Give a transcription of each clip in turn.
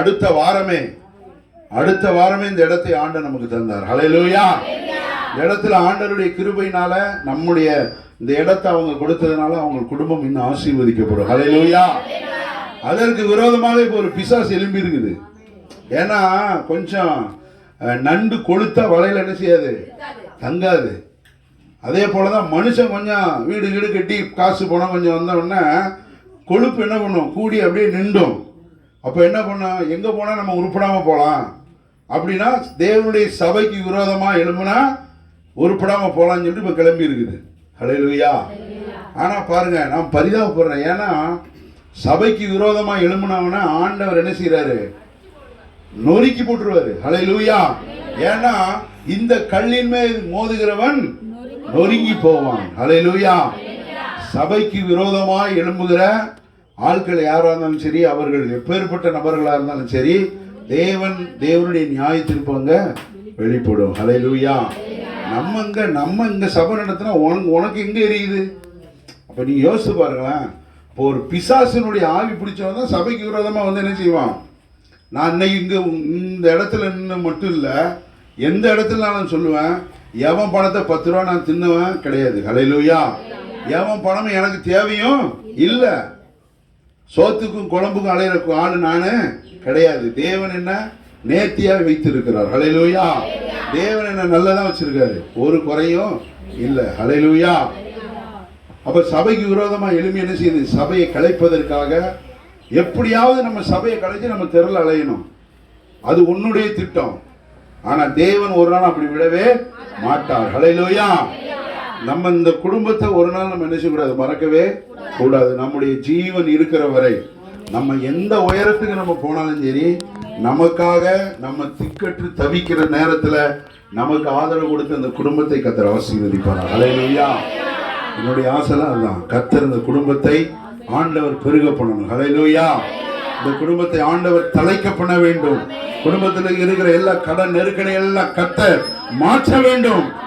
அடுத்த வாரமே அடுத்த வாரமே இந்த இடத்தை ஆண்ட நமக்கு தந்தார். ஹalleluya இந்த இடத்துல ஆண்டருடைய கிருபையினால நம்முடைய இந்த இடத்தை அவங்க கொடுத்ததுனால அவங்க குடும்பம் இன்னும் ஆசீர்வதிக்கப்படும். ஹalleluya அதற்கு விரோதமாக இப்போ ஒரு பிசாஸ் எலும்பி இருக்குது. ஏன்னா கொஞ்சம் நண்டு கொளுத்தா வலையில் என்ன செய்யாது? தங்காது. அதே போல தான் மனுஷன் கொஞ்சம் வீடு வீடு கட்டி காசு போனால் கொஞ்சம் வந்த உடனே கொழுப்பு என்ன பண்ணும்? கூடி அப்படியே நின்றும். அப்போ என்ன பண்ணோம் எங்கே போனால் நம்ம உருப்படாமல் போகலாம் அப்படின்னா தேவனுடைய சபைக்கு விரோதமாக எழும்புனா உருப்படாமல் போகலான்னு சொல்லிட்டு இப்போ கிளம்பி இருக்குது. ஹalleluya. ஆனால் பாருங்கள் நான் பரிதாபப்படுறேன். ஏன்னா சபைக்கு விரோதமாக எழும்புனவன ஆண்டவர் என்ன செய்கிறாரு நொறுக்கி போட்டுருவாரு. ஹalleluya. ஏன்னா இந்த கல்லின் மேல் மோதுகிறவன் நொறுங்கி போவான். ஹalleluya. சபைக்கு விரோதமாக எழும்புகிற ஆட்கள் யாராக இருந்தாலும் சரி அவர்கள் எப்பேற்பட்ட நபர்களாக இருந்தாலும் சரி தேவன் தேவனுடைய நியாய திருப்பங்க வெளிப்படும். ஹalleluya. நம்ம இங்க நம்ம இங்க சபை நடத்தினா உனக்கு உனக்கு எங்க எரியுது? அப்ப நீ யோசிச்சு பாருங்களேன். இப்போ ஒரு பிசாசினுடைய ஆவி பிடிச்சவன் தான் சபைக்கு விரோதமாக வந்து என்ன செய்வான்? நான் இன்னைக்கு இங்கே இந்த இடத்துல நின்று மட்டும் இல்லை எந்த இடத்துல நான் சொல்லுவேன் எவன் பணத்தை பத்து ரூபா நான் தின்னுவேன் கிடையாது. ஹalleluya. எவன் பணம் எனக்கு தேவையும் இல்லை. சோத்துக்கும் குழம்புக்கும் அலையிற ஆளு நானு கிடையாது. தேவன் என்ன நேர்த்தியாக வைத்திருக்கிறார். ஹலைலூயா தேவன் என்ன நல்லதான் வச்சிருக்காரு. ஒரு குறையும் இல்லை. ஹலைலூயா அப்ப சபைக்கு விரோதமா எளிமை என்ன செய்யுது? சபையை கலைப்பதற்காக எப்படியாவது நம்ம சபையை கலைச்சு நம்ம தெருல அலையணும். அது உன்னுடைய திட்டம். ஆனா தேவன் ஒரு நாள் அப்படி விடவே மாட்டார். ஹலைலூயா நம்ம இந்த குடும்பத்தை ஒரு நாள் நம்ம என்ன செய்யக்கூடாது? மறக்கவே கூடாது. நம்முடைய ஜீவன் இருக்கிற வரை நம்ம எந்த உயரத்துக்கு நம்ம போனாலும் சரி நமக்காக நம்ம திக்கற்று தவிக்கிற நேரத்துல நமக்கு ஆதரவு கொடுத்து அந்த குடும்பத்தை கத்தர் ஆசீர்வதிப்பார்? ஹalleluya. என்னுடைய ஆசைலாம் அதுதான். கத்தர் இந்த குடும்பத்தை ஆண்டவர் பெருக பண்ணணும். ஹalleluya. இந்த குடும்பத்தை ஆண்டவர் தலைக்க பண்ண வேண்டும். குடும்பத்தில் இருக்கிற எல்லா கடன் நெருக்கடி எல்லாம் கத்த மாற்ற வேண்டும்.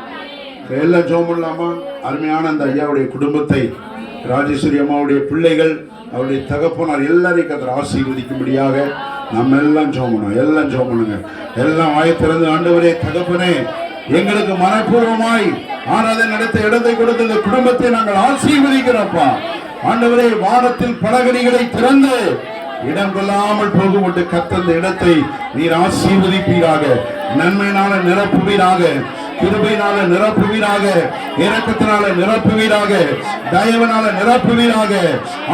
எல்லாம் ஜோம் பண்ணலாமா அருமையான அந்த ஐயாவுடைய குடும்பத்தை ராஜேஸ்வரி அம்மாவுடைய பிள்ளைகள் அவருடைய தகப்பனார் எல்லாரையும் கத்தர் ஆசீர்வதிக்கும்படியாக நம்ம எல்லாம் ஜோம் எல்லாம் ஜோம் பண்ணுங்க. எல்லாம் வாய் திறந்து ஆண்டவரே தகப்பனே எங்களுக்கு மனப்பூர்வமாய் ஆனதை நடத்த இடத்தை கொடுத்த இந்த குடும்பத்தை நாங்கள் ஆசீர்வதிக்கிறோம்ப்பா. ஆண்டவரே வாரத்தில் படகடிகளை திறந்து இடம் கொள்ளாமல் போகும்பட்டு கத்தந்த இடத்தை நீர் ஆசீர்வதிப்பீராக. நன்மையினால நிரப்புவீராக. கிருபையினால நிரப்புவீராக இரக்கத்தினால நிரப்புவீராக தயவனால நிரப்புவீராக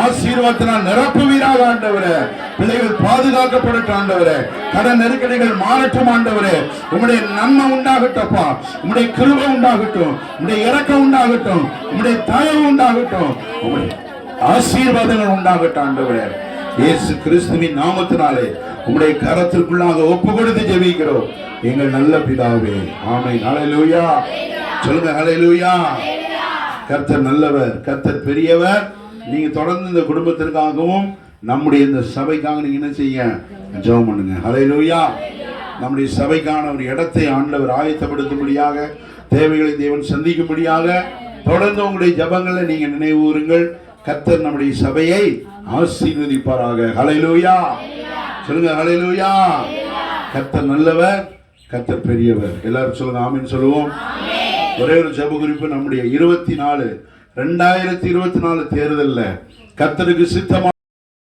ஆசீர்வாதத்தினால் நிரப்புவீராக ஆண்டவரே. பிள்ளைகள் பாதுகாக்கப்படட்டும் ஆண்டவரே. கடன் நெருக்கடிகள் மாறட்டும் ஆண்டவரே. உம்முடைய நன்மை உண்டாகட்டப்பா. உம்முடைய கிருபை உண்டாகட்டும். உம்முடைய இறக்கம் உண்டாகட்டும். உம்முடைய தயவு உண்டாகட்டும். உம்முடைய ஆசீர்வாதங்கள் உண்டாகட்டும் ஆண்டவரே. இயேசு கிறிஸ்துவின் நாமத்தினாலே உம்முடைய கரத்திற்குள்ளாக ஒப்பு கொடுத்து ஜெபிக்கிறோம். எங்கள் நல்ல பிதாவே. ஆமை ஹalleluya. சொல்லுங்க ஹalleluya. கர்த்தர் நல்லவர் கர்த்தர் பெரியவர். நீங்க தொடர்ந்து இந்த குடும்பத்திற்காகவும் நம்முடைய இந்த சபைக்காக நீங்க என்ன செய்ய ஜெபம் பண்ணுங்க. ஹalleluya. நம்முடைய சபைக்கான ஒரு இடத்தை ஆண்டவர் ஆயத்தப்படுத்தும்படியாக தேவைகளை தேவன் சந்திக்கும்படியாக தொடர்ந்து உங்களுடைய ஜபங்களை நீங்க நினைவுறுங்கள் கர்த்தர் நம்முடைய சபையை ஆசீர்வதிப்பாராக. ஹலைலூயா சொல்லுங்க ஹலைலூயா கர்த்தர் நல்லவர் கர்த்தர் பெரியவர். எல்லாரும் சொல்லுங்க ஆமென் சொல்லுவோம். ஒரே ஒரு ஜெப குறிப்பு நம்முடைய இருபத்தி நாலு. ரெண்டாயிரத்தி இருபத்தி நாலு தேர்தல்ல கர்த்தருக்கு சித்தமா